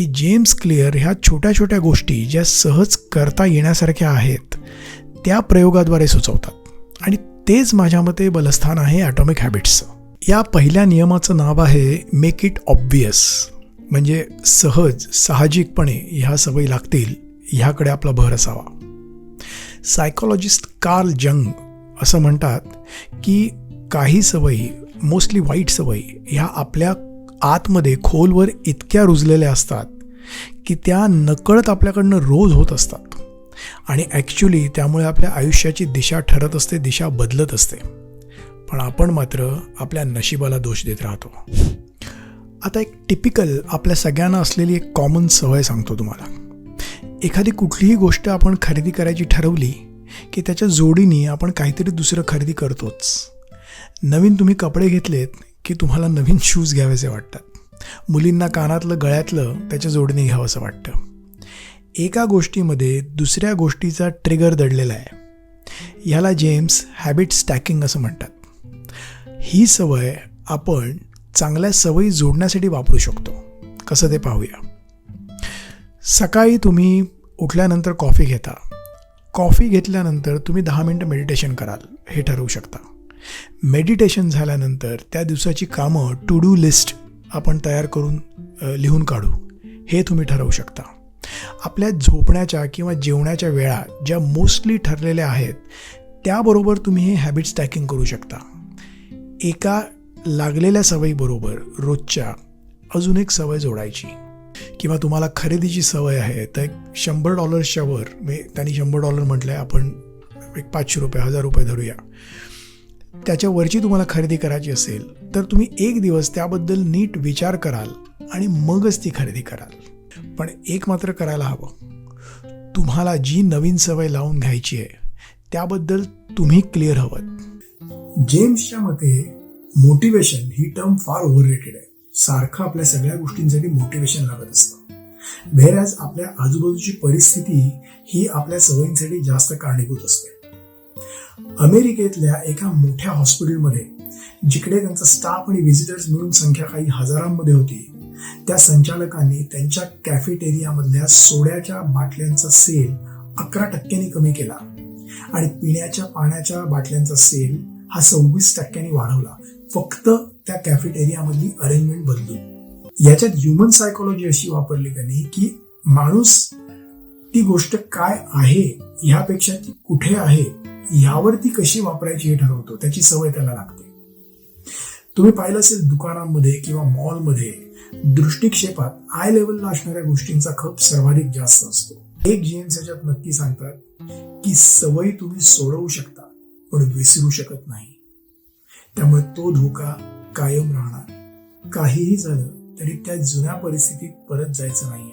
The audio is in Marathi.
की जेम्स क्लिअर ह्या छोट्या छोट्या गोष्टी ज्या सहज करता येण्यासारख्या आहेत त्या प्रयोगाद्वारे सुचवतात. आणि तेच माझ्या मते बलस्थान आहे ॲटॉमिक हॅबिट्सचं या पहिल्या नियमाचं नाव आहे मेक इट ऑब्वियस म्हणजे सहज साहजिकपणे ह्या सवयी लागतील ह्याकडे आपला भर असावा. सायकोलॉजिस्ट कार्ल जंग असं म्हणतात की काही सवयी मोस्टली वाईट सवयी ह्या आपल्या आतमध्ये खोलवर इतक्या रुजलेल्या असतात की त्या नकळत आपल्याकडनं रोज होत असतात. आणि ॲक्च्युली त्यामुळे आपल्या आयुष्याची दिशा ठरत असते दिशा बदलत असते. पण आपण मात्र आपल्या नशिबाला दोष देत राहतो. आता एक टिपिकल आपल्या सगळ्यांना असलेली एक कॉमन सवय सांगतो तुम्हाला. एखादी कुठलीही गोष्ट आपण खरेदी करायची ठरवली की त्याच्या जोडीने आपण काहीतरी दुसरं खरेदी करतोच. नवीन तुम्ही कपडे घेतलेत की तुम्हाला नवीन शूज घ्यावेसे वाटतात. मुलींना कानातलं गळ्यातलं त्याच्या जोडीने घ्यावंसं वाटतं. एका गोष्टीमध्ये दुसऱ्या गोष्टीचा ट्रिगर दडलेला आहे. ह्याला जेम्स हॅबिट स्टॅकिंग असं म्हणतात. ही सवय आपण चांगल्या सवयी जोडण्यासाठी वापरू शकतो. कसं ते पाहूया. सकाळी तुम्ही उठल्यानंतर कॉफी घेता. कॉफी घेतल्यानंतर तुम्ही दहा मिनटं मेडिटेशन कराल. हे ठरवू शकता. मेडिटेशन झाल्यानंतर त्या दिवसाची कामं टू डू लिस्ट आपण तयार करून लिहून काढू. हे तुम्ही ठरवू शकता. आपल्या झोपण्याच्या किंवा जेवणाच्या वेळा ज्या मोस्टली ठरलेल्या आहेत त्याबरोबर तुम्ही हे हॅबिट स्टॅकिंग करू शकता. एका लागलेल्या सवयीबरोबर रोजच्या अजून एक सवय जोडायची. किंवा तुम्हाला खरेदीची सवय आहे तर एक शंभर डॉलर्सच्या वर मी त्यांनी शंभर डॉलर म्हटलं आहे आपण एक पाचशे रुपये हजार रुपये धरूया. त्याच्यावरची तुम्हाला खरेदी करायची असेल तर तुम्ही एक दिवस त्याबद्दल नीट विचार कराल आणि मगच ती खरेदी कराल. पण एक मात्र करायला हवं. तुम्हाला जी नवीन सवय लावून घ्यायची आहे त्याबद्दल तुम्ही क्लिअर हवं. जेम्सच्या मते मोटिवेशन ही टर्म फार ओव्हर रेटेड आहे. सारखं आपल्या सगळ्या गोष्टींसाठी मोटिवेशन लागत असतं. व्हेरॅज आपल्या आजूबाजूची परिस्थिती ही आपल्या सवयींसाठी जास्त कारणीभूत असते. अमेरिकेतल्या एका मोठ्या हॉस्पिटलमध्ये जिकडे त्यांचा स्टाफ आणि व्हिजिटर्स मिळून संख्या काही हजारांमध्ये होती त्या संचालकांनी त्यांच्या कॅफेटेरियामधल्या सोड्याच्या बाटल्यांचा सेल अकरा टक्क्यांनी कमी केला आणि पिण्याच्या पाण्याच्या बाटल्यांचा सेल हा सव्वीस टक्क्यांनी वाढवला. फक्त त्या कॅफेटेरियामधली अरेंजमेंट बदलून. याच्यात ह्युमन सायकोलॉजी अशी वापरली त्यांनी की माणूस ती गोष्ट काय आहे ह्यापेक्षा ती कुठे आहे ह्यावर ती कशी वापरायची हे ठरवतो त्याची सवय त्याला लागते. तुम्ही पाहिलं असेल दुकानांमध्ये किंवा मॉलमध्ये दृष्टिक्षेपात आय लेवलला असणाऱ्या गोष्टींचा खप सर्वाधिक जास्त असतो. एक जेम्स याच्यात नक्की सांगतात की सवयी तुम्ही सोडवू शकता पण विसरू शकत नाही. त्यामुळे तो धोका कायम राहणार. काहीही झालं तरी त्या जुन्या परिस्थितीत परत जायचं नाही